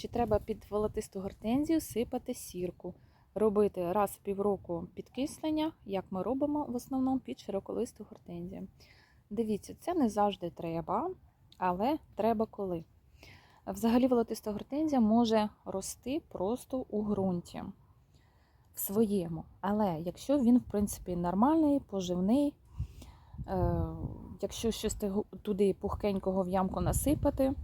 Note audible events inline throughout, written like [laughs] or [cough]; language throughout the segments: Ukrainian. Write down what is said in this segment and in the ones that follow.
чи треба під волотисту гортензію сипати сірку, робити раз в півроку підкислення, як ми робимо в основному під широколисту гортензію. Дивіться, це не завжди треба, але треба коли. Взагалі волотиста гортензія може рости просто у ґрунті в своєму. Але якщо він, в принципі, нормальний, поживний, е, якщо щось туди пухкенького в ямку насипати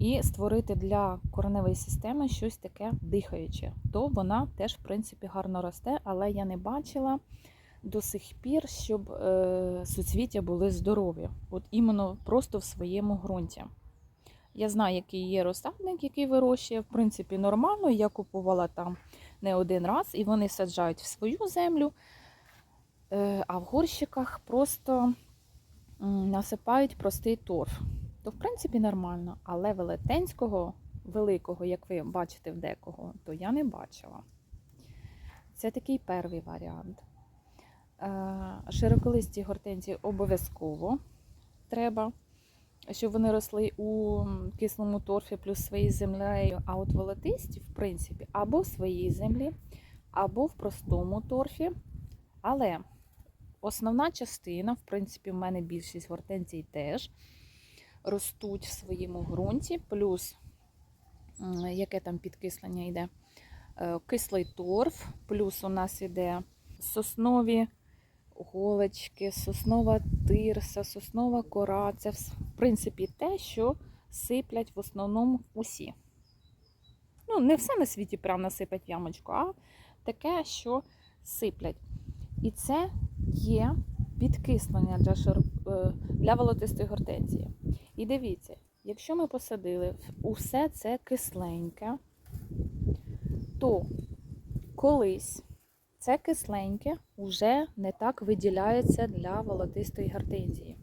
і створити для кореневої системи щось таке дихаюче, то вона теж, в принципі, гарно росте, але я не бачила до сих пір, щоб е, суцвіття були здорові, от іменно просто в своєму ґрунті. Я знаю, який є розсадник, який вирощує, в принципі, нормально. Я купувала там не один раз, і вони саджають в свою землю, е, а в горщиках просто насипають простий торф. То, в принципі, нормально. Але велетенського, великого, як ви бачите в декого, то я не бачила. Це такий перший варіант. Е, Широколисті гортензії обов'язково треба, щоб вони росли у кислому торфі плюс своєю землею. А от волотисті, в принципі, або в своїй землі, або в простому торфі. Але основна частина, в принципі, в мене більшість гортензій теж ростуть в своєму ґрунті, плюс яке там підкислення йде, Е, кислий торф, плюс у нас іде соснові голочки, соснова тирса, соснова кора. Це в принципі те, що сиплять в основному усі. Ну, не все на світі прям насипать ямочку, а таке, що сиплять. І це є підкислення для, шир... е, для волотистої гортензії. І дивіться, якщо ми посадили усе це кисленьке, то колись це кисленьке вже не так виділяється для волотистої гортензії.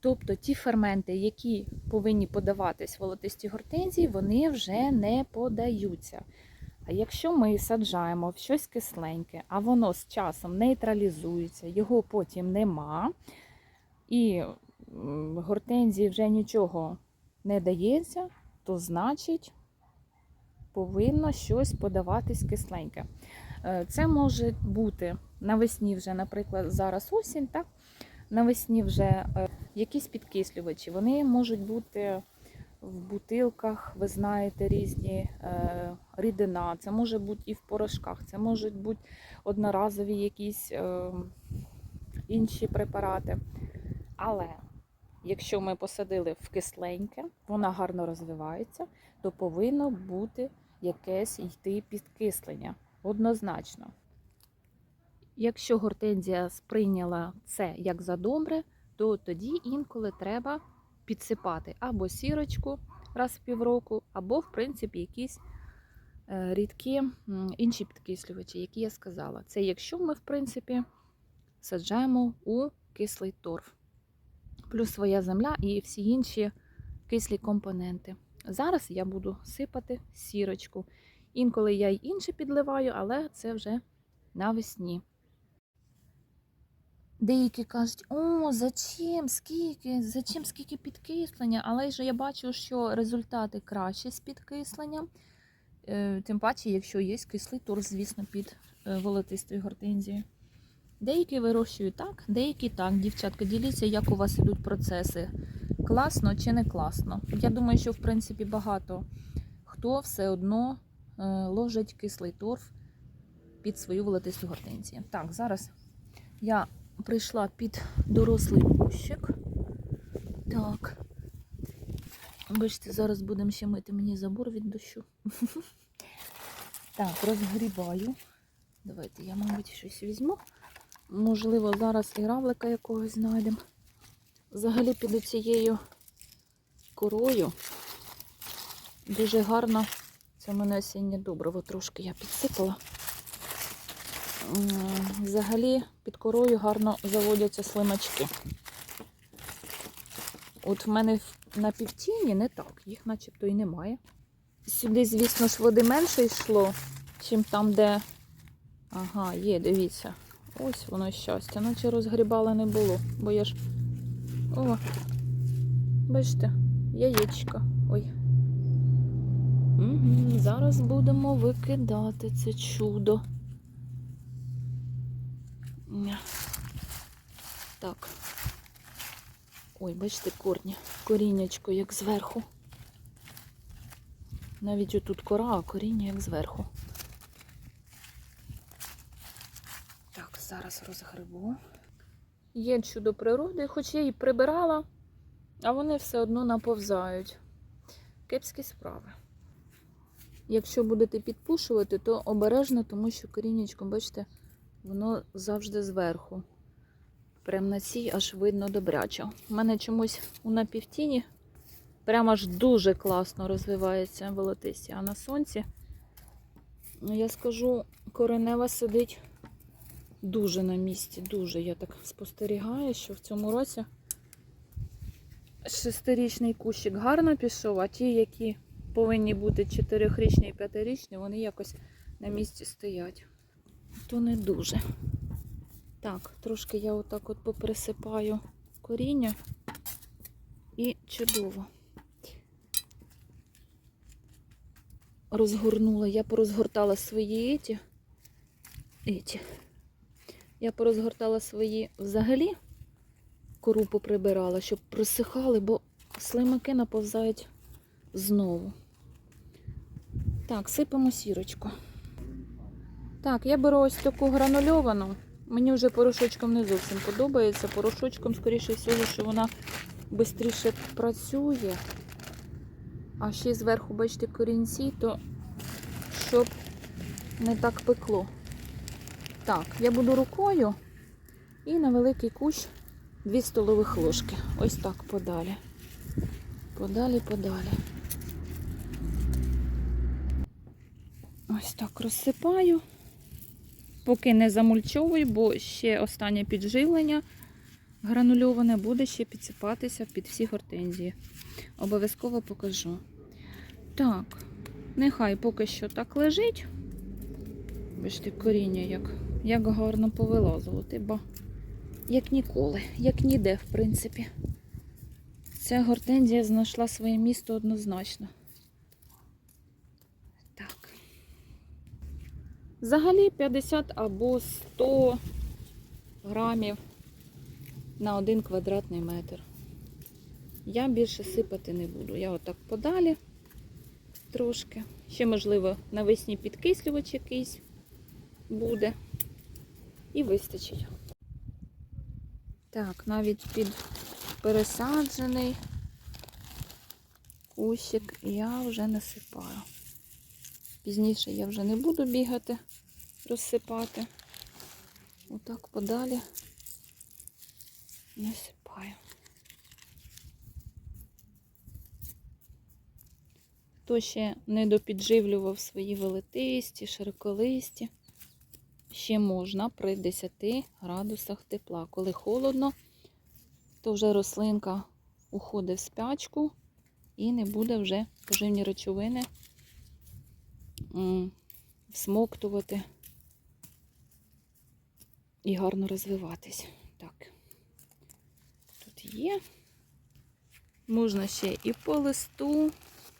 Тобто ті ферменти, які повинні подаватись волотистій гортензії, вони вже не подаються. А якщо ми саджаємо в щось кисленьке, а воно з часом нейтралізується, його потім нема, і гортензії вже нічого не дається, то значить повинно щось подаватись кисленьке. Е, Це може бути навесні вже, наприклад, зараз осінь, так? навесні вже е, якісь підкислювачі. Вони можуть бути в бутилках, ви знаєте, різні е, рідина. Це може бути і в порошках, це можуть бути одноразові якісь е, інші препарати. Але якщо ми посадили в кисленьке, вона гарно розвивається, то повинно бути якесь йти підкислення. Однозначно. Якщо гортензія сприйняла це як за добре, то тоді інколи треба підсипати або сірочку раз в півроку, або, в принципі, якісь е, рідкі інші підкислювачі, які я сказала. Це якщо ми, в принципі, саджаємо у кислий торф, плюс своя земля і всі інші кислі компоненти. Зараз я буду сипати сірочку. Інколи я й інше підливаю, але це вже навесні. Деякі кажуть, о, зачем, скільки, зачем скільки підкислення, але ж я бачу, що результати кращі з підкисленням. Е, Тим паче, якщо є кислий торф, звісно, під е, волотистою гортензією. Деякі вирощують так, деякі так. Дівчатка, діліться, як у вас йдуть процеси. Класно чи не класно. Я думаю, що в принципі багато хто все одно е, ложить кислий торф під свою волотисту гортензію. Так, зараз я прийшла під дорослий кущик. Так. Бачите, зараз будемо ще мити мені забор від дощу. [laughs] Так, розгрібаю. Давайте я, мабуть, щось візьму. Можливо, зараз і равлика якогось знайдемо. Взагалі під цією корою дуже гарно. Це в мене осіннє добриво трошки я підсипала. Взагалі під корою гарно заводяться слимачки. От в мене на півтіні не так, їх начебто і немає. Сюди, звісно ж, води менше йшло, чим там, де. Ага, є, дивіться. Ось воно щастя, наче розгрібала не було, бо я ж. О, бачите, яєчко. Ой. М, Зараз будемо викидати це чудо. Так. Ой, бачите, корні. Коріннячко як зверху. Навіть отут кора, а коріння як зверху. Так, зараз розгребу. Є чудо природи, хоч я і прибирала, а вони все одно наповзають. Кепські справи. Якщо будете підпушувати, то обережно, тому що коріннячко, бачите, воно завжди зверху. Прям на цій аж видно добряче. У мене чомусь у напівтіні прямо аж дуже класно розвивається волотисті, а на сонці, ну, я скажу, коренева сидить дуже на місці, дуже. Я так спостерігаю, що в цьому році шестирічний кущик гарно пішов, а ті, які повинні бути чотирьохрічні і п'ятирічні, вони якось на місці стоять. То не дуже. Так, трошки я отак от поприсипаю коріння і чудово. Розгорнула, я порозгортала свої еті. еті. Я порозгортала свої взагалі кору поприбирала, щоб просихали, бо слимаки наповзають знову. Так, сипемо сірочку. Так, я беру ось таку гранульовану. Мені вже порошочком не зовсім подобається. Порошочком, скоріше всього, що вона швидше працює. А ще зверху, бачите, корінці, то щоб не так пекло. Так, я буду рукою і на великий кущ 2 столових ложки. Ось так подалі. Подалі, подалі. Ось так розсипаю. Поки не замульчовую, бо ще останнє підживлення гранульоване буде ще підсипатися під всі гортензії. Обов'язково покажу. Так, нехай поки що так лежить. Бачите, коріння як, як гарно повилазило. Ти ба. Як ніколи, як ніде, в принципі. Ця гортензія знайшла своє місто однозначно. Так. Взагалі 50 або 100 грамів на один квадратний метр. Я більше сипати не буду. Я отак подалі трошки. Ще, можливо, навесні підкислювач якийсь буде. І вистачить. Так, навіть під пересаджений кущик я вже насипаю. Пізніше я вже не буду бігати, розсипати. Отак подалі насипаю. Хто ще не допідживлював свої велетисті, широколисті, ще можна при 10 градусах тепла. Коли холодно, то вже рослинка уходить в спячку і не буде вже поживні речовини всмоктувати і гарно розвиватись. Так, тут є. Можна ще і по листу,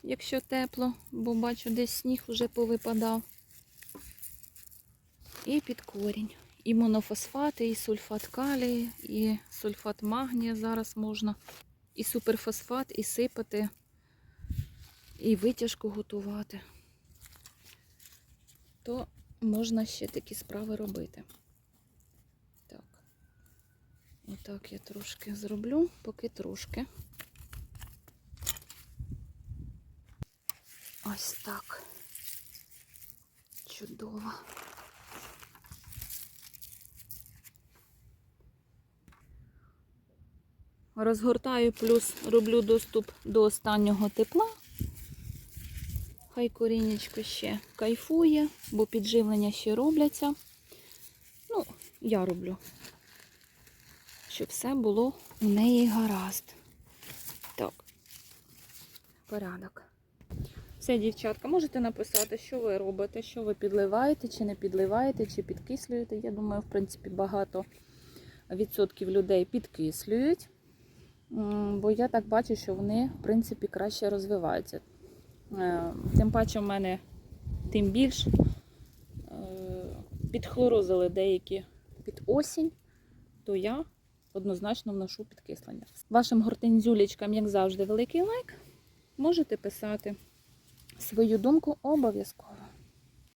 якщо тепло, бо бачу, десь сніг вже повипадав. І під корінь. І монофосфати, і сульфат калію, і сульфат магнія зараз можна. І суперфосфат, і сипати, і витяжку готувати. То можна ще такі справи робити. Так. Отак я трошки зроблю, поки трошки. Ось так. Чудово. Розгортаю, плюс роблю доступ до останнього тепла. Хай корінечко ще кайфує, бо підживлення ще робляться. Ну, я роблю, щоб все було у неї гаразд. Так, порядок. Все, дівчатка, можете написати, що ви робите, що ви підливаєте, чи не підливаєте, чи підкислюєте. Я думаю, в принципі, багато відсотків людей підкислюють. Бо я так бачу, що вони, в принципі, краще розвиваються. Е, Тим паче в мене тим більш е, підхлорозили деякі під осінь, то я однозначно вношу підкислення. Вашим гортензюлечкам, як завжди, великий лайк. Можете писати свою думку обов'язково.